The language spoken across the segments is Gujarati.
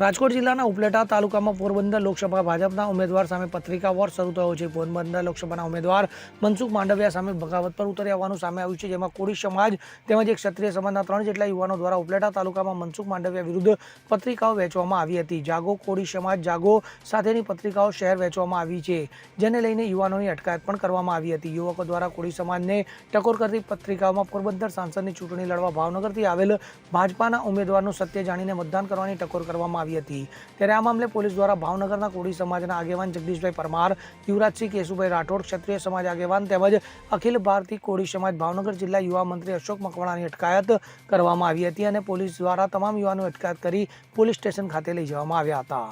રાજકોટ જિલ્લાના ઉપલેટા તાલુકામાં પોરબંદર લોકસભા ભાજપના ઉમેદવાર સામે પત્રિકા વોર શરૂ થયો છે. પોરબંદર લોકસભાના ઉમેદવાર મનસુખ માંડવિયા સામે બગાવત પર ઉતરી આવવાનું સામે આવ્યું છે, જેમાં કોળી સમાજ તેમજ એક ક્ષત્રિય સમાજના ત્રણ જેટલા યુવાનો દ્વારા ઉપલેટા તાલુકામાં મનસુખ માંડવિયા વિરુદ્ધ પત્રિકાઓ વેચવામાં આવી હતી. જાગો, કોળી સમાજ જાગો સાથેની પત્રિકાઓ શહેર વહેંચવામાં આવી છે, જેને લઈને યુવાનોની અટકાયત પણ કરવામાં આવી હતી. યુવકો દ્વારા કોળી સમાજને ટકોર કરતી પત્રિકાઓમાં પોરબંદર સાંસદની ચૂંટણી લડવા ભાવનગરથી આવેલ ભાજપાના ઉમેદવારનું સત્ય જાણીને મતદાન કરવાની ટકોર કરવામાં આવી હતી. ત્યારે આ મામલે પોલીસ દ્વારા ભાવનગરના કોળી સમાજના આગેવાન જગદીશભાઈ પરમાર, યુવરાજસિંહ કેશુભાઈ રાઠોડ, ક્ષત્રિય સમાજ આગેવાન તેમજ અખિલ ભારતીય કોળી સમાજ ભાવનગર જિલ્લા યુવા મંત્રી અશોક મકવાણાની અટકાયત કરવામાં આવી હતી અને પોલીસ દ્વારા તમામ યુવાનો અટકાયત કરી પોલીસ સ્ટેશન ખાતે લઈ જવામાં આવ્યા હતા.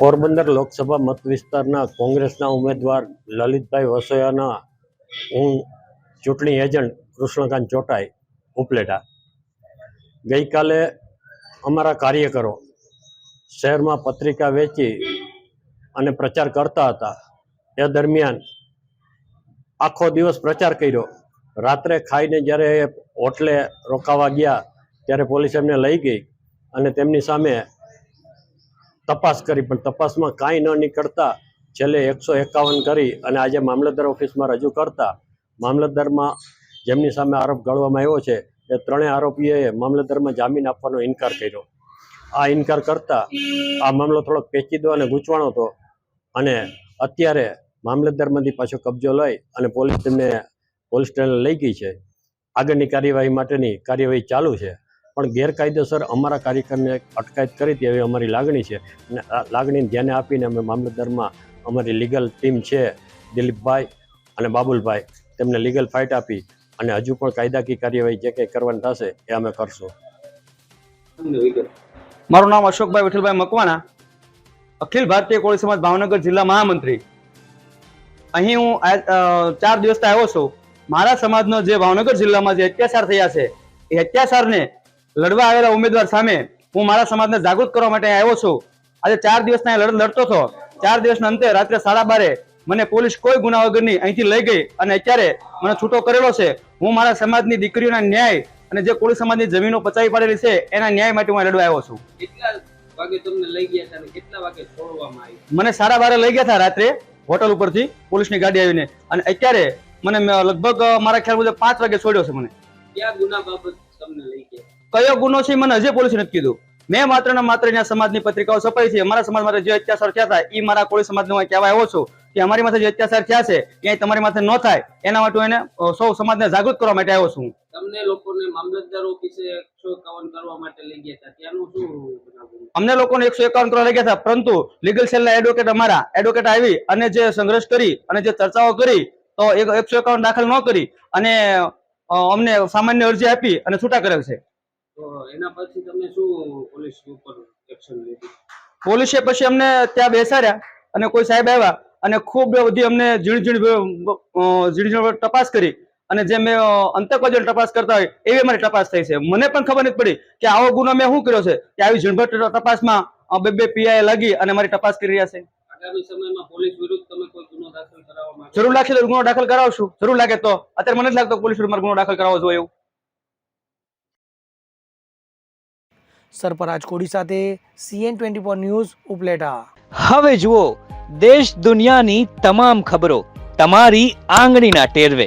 પોરબંદર લોકસભા મત વિસ્તારના કોંગ્રેસના ઉમેદવાર લલિતભાઈ વસોયાના હું ચૂંટણી એજન્ટ કૃષ્ણકાંત ચોટાઈ ઉપલેટા. ગઈકાલે અમારા કાર્યકરો શહેરમાં પત્રિકા વેચી અને પ્રચાર કરતા હતા. એ દરમિયાન આખો દિવસ પ્રચાર કર્યો. રાત્રે ખાઈને જ્યારે હોટલે રોકાવા ગયા, ત્યારે પોલીસ એમને લઈ ગઈ અને તેમની સામે તપાસ કરી. પણ તપાસમાં કાંઈ ન નીકળતા છેલ્લે એકસો એકાવન કરી અને આજે મામલતદાર ઓફિસમાં રજૂ કરતા મામલતદારમાં જેમની સામે આરોપ ગણવામાં આવ્યો છે, એ ત્રણેય આરોપીઓએ મામલતદારમાં જામીન આપવાનો ઇનકાર કર્યો. આ ઇનકાર કરતા આ મામલો થોડોક પેચીદો અને ગૂંચવાણો હતો. અને અત્યારે મામલતદારમાંથી પાછો કબજો લઈ અને પોલીસ તેમને પોલીસ સ્ટેશન લઈ ગઈ છે. આગળની કાર્યવાહી માટેની કાર્યવાહી ચાલુ છે. પણ ગેરકાયદેસર અમારા કાર્યકરને અટકાયત કરી હતી એવી અમારી લાગણી છે. અને લાગણીને ધ્યાને આપીને અમે મામલતદારમાં અમારી લીગલ ટીમ છે, દિલીપભાઈ અને બાબુલભાઈ, તેમને લીગલ ફાઇટ આપી અને હજુ પણ કાયદાકીય કાર્યવાહી જે કંઈ કરવાની થશે એ અમે કરશું. મારું નામ અશોકભાઈ વિઠ્ઠલભાઈ મકવાણા, અખિલ ભારતીય કોળી સમાજ ભાવનગર જિલ્લા મહામંત્રી. અહીં હું ચાર દિવસથી આવ્યો છું. મારા સમાજનો જે ભાવનગર જિલ્લામાં જે અત્યાચાર થયા છે, એ અત્યાચારને લડવા આવેલા ઉમેદવાર સામે હું મારા સમાજને જાગૃત કરવા માટે આવ્યો છું. આજે ચાર દિવસના લડત લડ, લડતો હતો. ચાર દિવસના અંતે રાત્રે સાડા બારે મને પોલીસ કોઈ ગુના વગરની અહીંથી લઈ ગઈ અને અત્યારે મને છૂટો કરેલો છે. હું મારા સમાજની દીકરીઓના ન્યાય અને જે કોળી સમાજની જમીનો પચાવી પાડેલી છે એના ન્યાય માટે હું લડવા આવ્યો છું. મને સારા બારે લઈ ગયા હતા રાત્રે હોટલ ઉપરથી પોલીસની ગાડી આવીને. અને અત્યારે મને લગભગ મારા ખ્યાલ મુજબ પાંચ વાગે છોડ્યો છે મને. ક્યાં ગુના છે મને હજી પોલીસે નથી કીધું. મેં માત્ર ને માત્ર અહીંયા સમાજની પત્રિકાઓ છપાઈ છે અમારા સમાજ માટે જે અત્યાચાર થયા હતા એ મારા કોળી સમાજને હું કહેવા આવ્યો છું કે અમારી માથે જે અત્યાચાર થયા છે એ તમારી માથે ન થાય એના માટે હું એને સૌ સમાજને જાગૃત કરવા માટે આવ્યો છું તમને લોકોને મામલતદાર ઓફિસે એકસો એકાવન કરવા માટે લઈ ગયા હતા. ત્યાંનું શું અમને લોકોને એકસો કરવા કરોડ લઈ ગયા હતા પરંતુ લીગલ સેલના એડવોકેટ અમારા એડવોકેટ આવી અને જે સંઘર્ષ કરી અને જે ચર્ચાઓ કરી તો એક એકસો એકાવન દાખલ ન કરી અને અમને સામાન્ય અરજી આપી અને છૂટા કરેલ છે. તો એના પછી તમે શું પોલીસ ઉપર એક્શન લીધી? પોલીસે પછી અમને ત્યાં બેસાડ્યા અને કોઈ સાહેબ આવ્યા અને ખૂબ બધી અમને ઝીણ ઝીણ ઝીણ ઝીણ તપાસ કરી અને જે મેં અંતર્ગત તપાસ કરતા હોય એવી મારી તપાસ થઈ છે. મને પણ ખબર નથી પડી કે આવો ગુનો મેં શું કર્યો છે કે આવી ઝીણભટ તપાસમાં બે બે પીઆઈ લાગી અને મારી તપાસ કરી રહ્યા છે. આગામી સમયમાં પોલીસ વિરુદ્ધ તમે કોઈ ગુનો દાખલ કરાવવા માંગો જરૂર લાગશે તો ગુનો દાખલ કરાવશું. જરૂર લાગે તો. અત્યારે મને જ લાગતો પોલીસ વિરુદ્ધ ગુનો દાખલ કરાવવો જોઈએ એવું. સરપરાજ કોડી સાથે CN twenty four news Upleta. હવે જુઓ દેશ દુનિયાની તમામ ખબરો તમારી આંગળીના ટેરવે.